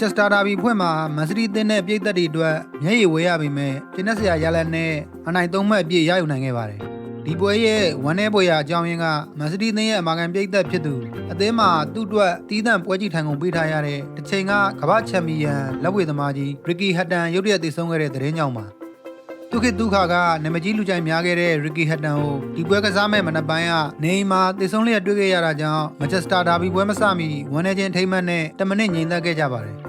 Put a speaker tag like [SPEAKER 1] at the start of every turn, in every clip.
[SPEAKER 1] ချက်စတာဒါဘီဖွင့်မှာမန်စီးတီးအသင်းနဲ့ပြည်သက်တွေအတွက်မျက်ရည်ဝဲရပေမဲ့ကျင်းတဲ့ဆရာရလက်နဲ့အနိုင်သုံးမှတ်အပြည့်ရယူနိုင်ခဲ့ပါတယ်ဒီပွဲရဲ့ဝမ်းနည်းပွဲရာအကြောင်းရင်းကမန်စီးတီးအသင်းရဲ့အမာခံပြည်သက်ဖြစ်သူအသင်းမှာသူ့အတွက်တီးသန့်ပွဲကြည့်ထိုင်ကုန်ပေးထားရတဲ့တစ်ချိန်ကကမ္ဘာချန်ပီယံလက်ဝှေသမားကြီးရီကီဟတ်တန်ရုတ်တရက်တည်ဆုံးခဲ့တဲ့သတင်းကြောင့်ပါသူခေတ်ဒုက္ခကနမကြီးလူကြိုင်များခဲ့တဲ့ Ricky Hatton ကိုဒီပွဲကစားမဲ့မနက်ပိုင်းကနေအိမ်မှာတည်ဆုံးလျက်တွေ့ခဲ့ရတာကြောင့် Manchester Derby ပွဲမစမီဝန်နေချင်းထိမ့်မှတ်နဲ့10မိနစ်ငြိမ်သက်ခဲ့ကြပါတယ်။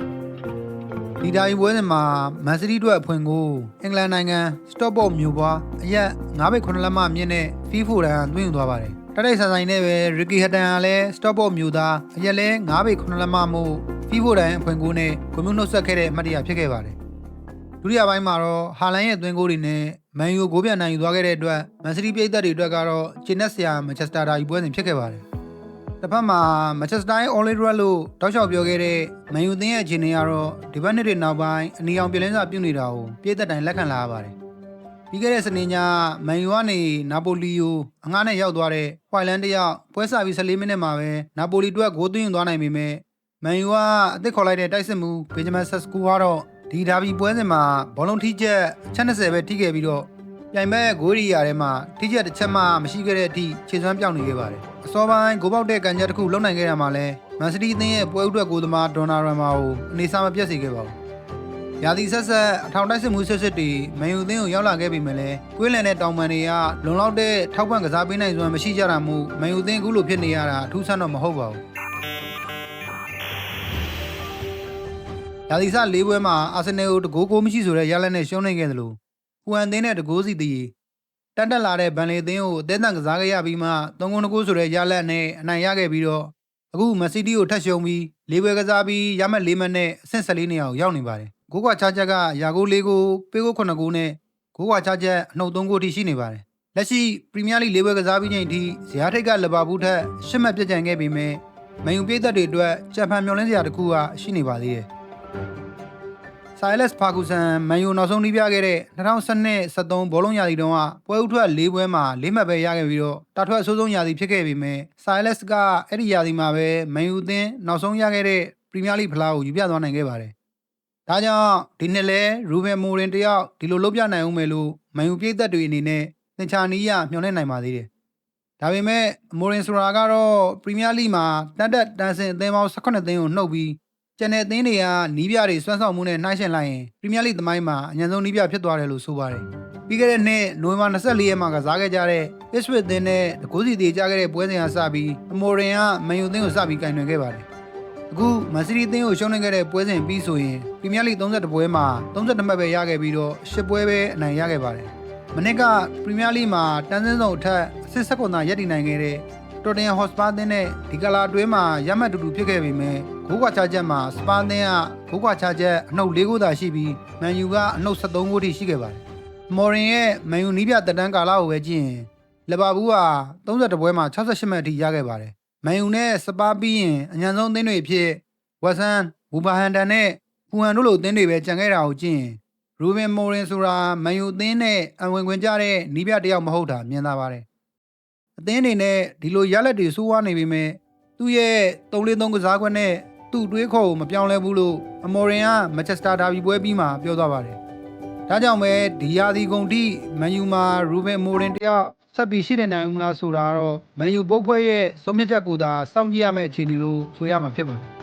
[SPEAKER 1] ဒီဒါဘီပွဲစဉ်မှာမန်စီးတီးအတွက်အဖွင့်ကိုအင်္ဂလန်နိုင်ငံ Stockport မြို့ပွားအရက်9ဘိတ်9လက်မမြင့်နဲ့ FIFA တန်သွင်းယူသွားပါတယ်။တတိတ်ဆန်ဆိုင်နဲ့ပဲ Ricky Hatton ကလည်း Stockport မြို့သားအရက်လဲ9ဘိတ်9လက်မမို့ FIFA တန်အဖွင့်ကိုနဲ့ကွန်မြူနှုတ်ဆက်ခဲ့တဲ့အမှတ်တရဖြစ်ခဲ့ပါတယ်။ဒုတိယပိုင်းမှာတော့ဟာလန်ရဲ့အသွင်ကိုတွေနဲ့မန်ယူကိုဂိုးပြန်နိုင်ယူသွားခဲ့တဲ့အတွက်မန်စီးတီးပြည်သက်တွေအတွက်ကတော့ဂျင်းနက်ဆရာမန်ချက်စတာဒါကြီးပွဲစဉ်ဖြစ်ခဲ့ပါတယ်။ တစ်ဖက်မှာမန်ချက်စတာရဲ့အော်လီဒရက်လို့တောက်လျှောက်ပြောခဲ့တဲ့မန်ယူသင်းရဲ့အခြေအနေကတော့ဒီဘက်နှစ်တွေနောက်ပိုင်းအနီအောင်ပြည်လင်းစာပြုတ်နေတာကိုပြည်သက်တိုင်းလက်ခံလာရပါတယ်။ပြီးခဲ့တဲ့စနေညမန်ယူကနေနာပိုလီကိုအငှားနဲ့ရောက်သွားတဲ့ဝိုင်လန်တယောက်ပွဲစားပြီး14မိနစ်မှာပဲနာပိုလီအတွက်ဂိုးသွင်းယူသွားနိုင်ပေမဲ့မန်ယူကအသစ်ခေါ်လိုက်တဲ့တိုက်စစ်မှုဘင်ဂျမန်ဆက်စကူကတော့ဒီဒါဘီပွဲစဉ်မှာဘောလုံးထိချက်ချက်20ပဲထိခဲ့ပြီးတော့ ပြိုင်ဘက်ဂိုးရီယာထဲမှာထိချက်တစ်ချက်မှမရှိခဲ့တဲ့အထိခြေစွမ်းပြောင်းနေခဲ့ပါတယ်။အစောပိုင်းဂိုးပေါက်တဲ့ကန်ချက်တစ်ခုလုံနိုင်ခဲ့ရမှာလဲမန်စီးတီးအသင်းရဲ့ပွဲဥအတွက်ကိုသမားဒေါ်နာရမာကိုအနေစာမပြတ်စေခဲ့ပါဘူး။ရာသီဆက်ဆက်အထောင်တိုက်စစ်မှုဆွတ်ဆွတ်တွေမန်ယူအသင်းကိုရောက်လာခဲ့ပြီမဲ့လဲကွေးလန်တဲ့တောင်ပန်တွေကလုံလောက်တဲ့ထောက်ပံ့ကစားပေးနိုင်စွမ်းမရှိကြတာမို့မန်ယူအသင်းအခုလိုဖြစ်နေရတာအထူးဆန်းတော့မဟုတ်ပါဘူး။ရာသီစ၄ပွဲမှာအာဆင်နယ်ကိုတကိုးကိုမရှိဆိုတဲ့ရလက်နဲ့ရှုံးနေခဲ့သလို ဟူအန်သင်းနဲ့တကိုးစီတည်တန်တက်လာတဲ့ဗန်လီသင်းကိုအသေးအံကစားခဲ့ရပြီးမှ၃ဂုဏ်တကိုးဆိုတဲ့ရလက်နဲ့အနိုင်ရခဲ့ပြီးတော့အခုမက်ဆီတီကိုထပ်ရှုံးပြီး၄ပွဲကစားပြီးရမှတ်၄မှတ်နဲ့အဆင့်၁၄နေရာကိုရောက်နေပါတယ်။ဂိုးကွာချချက်ကရာဂိုး၄ဂိုးပေးဂိုး9ဂိုးနဲ့ဂိုးကွာချချက်အနှုတ်၃ဂိုးထိရှိနေပါတယ်။လက်ရှိပရီးမီးယားလိ၄ပွဲကစားပြီးချိန်ထိဇယားထိတ်ကလီဗာပူးထက်၈မှတ်ပြတ်ကျန်ခဲ့ပြီးမြဲမန်ယူပြည်သက်တွေအတွက်ချန်ပီယံမျှော်လင့်စရာတစ်ခုကရှိနေပါသေးတယ်။ Silas Ferguson မန်ယူနောက်ဆုံးနှီးပြခဲ့တဲ့2012-13ဘောလုံးရာသီတုန်းကပွဲဥထွက်၄ပွဲမှာ၄မှတ်ပဲရခဲ့ပြီးတော့တာထွက်အဆိုးဆုံးရာသီဖြစ်ခဲ့ပေမဲ့ Silas ကအဲ့ဒီရာသီမှာပဲမန်ယူအသင်းနောက်ဆုံးရခဲ့တဲ့ပရီးမီးယားလိဖလားကိုယူပြသွားနိုင်ခဲ့ပါတယ်။ဒါကြောင့်ဒီနှစ်လဲရူဘန်မိုရင်တယောက်ဒီလိုလုပ်ပြနိုင်အောင်မယ်လို့မန်ယူပြည်သက်တွေအနေနဲ့သင်္ချာနီးရမျှော်လင့်နိုင်ပါသေးတယ်။ဒါပေမဲ့မိုရင်ဆိုတာကတော့ပရီးမီးယားလိမှာတက်တက်တန်းစင်အသင်းပေါင်း18သင်းကိုနှုတ်ပြီး ကျန်တဲ့အသင်းတွေကနီးပြတွေစွမ်းဆောင်မှုနဲ့နှိုင်းယှဉ်လိုက်ရင်ပရီးမီးယားလိသမိုင်းမှာအញ្ញံဆုံးနီးပြဖြစ်သွားတယ်လို့ဆိုပါတယ်။ပြီးခဲ့တဲ့နှစ်နိုဝင်ဘာ24ရက်မှာကစားခဲ့ကြတဲ့ Ipswich သင်းနဲ့တကူစီတည်ကြခဲ့တဲ့ပွဲစဉ်ကစပြီးအမိုရင်ကမန်ယူသင်းကိုစပြီးကင်တွင်ခဲ့ပါတယ်။အခုမန်စီးတီးသင်းကိုရှုံးနေခဲ့တဲ့ပွဲစဉ်ပြီးဆိုရင်ပရီးမီးယားလိ32ပွဲမှာ32မှတ်ပဲရခဲ့ပြီးတော့10ပွဲပဲအနိုင်ရခဲ့ပါတယ်။မနစ်ကပရီးမီးယားလိမှာတန်းစင်းစုံအထက်အဆင့်16သာရပ်တည်နိုင်ခဲ့တဲ့တော်တင်ဟော့စပါသင်းနဲ့ဒီကလာအတွင်းမှာရမှတ်တူတူဖြစ်ခဲ့ပေမဲ့ ဂိုးကွာချချက်မှာစပါသင်းကဂိုးကွာချချက်အနှုတ်၄ဂိုးသာရှိပြီးမန်ယူကအနှုတ်73ဂိုးထိရှိခဲ့ပါတယ်။မော်ရင်ရဲ့မန်ယူနီးပြတက်တန်းကာလာကိုပဲကြည့်ရင်လီဗာပူးဟာ32ပွဲမှာ68မှတ်အထိရခဲ့ပါတယ်။မန်ယူနဲ့စပါပြီးရင်အញ្ញံဆုံးအသင်းတွေအဖြစ်ဝက်ဆန်ဘူဘာဟန်တန်နဲ့ဖူဟန်တို့လိုအသင်းတွေပဲကြံခဲ့တာကိုကြည့်ရင်ရူဘင်မိုရင်ဆိုတာမန်ယူအသင်းနဲ့အဝင်ခွင်ကြတဲ့နီးပြတစ်ယောက်မဟုတ်တာမြင်သာပါတယ်။အသင်းအနေနဲ့ဒီလိုရလက်တွေစိုးဝါးနေပေမဲ့သူ့ရဲ့3-3ကစားကွက်နဲ့ သူ့တွေးခေါ်ကိုမပြောင်းလဲဘူးလို့အမော်ရင်ကမန်ချက်စတာဒါဘီပွဲပြီးမှပြောသွားပါတယ်။ဒါကြောင့်ပဲဒီယာဒီကုန်တိမန်ယူမှာရူဘင်မိုရင်တယောက်ဆက်ပြီးရှိနေနိုင်ဦးမလားဆိုတာကတော့မန်ယူဘုတ်ဖွဲ့ရဲ့ဆုံးဖြတ်ချက်ကိုသာစောင့်ကြည့်ရမယ့်အခြေအနေလို့ဆိုရမှာဖြစ်ပါတယ်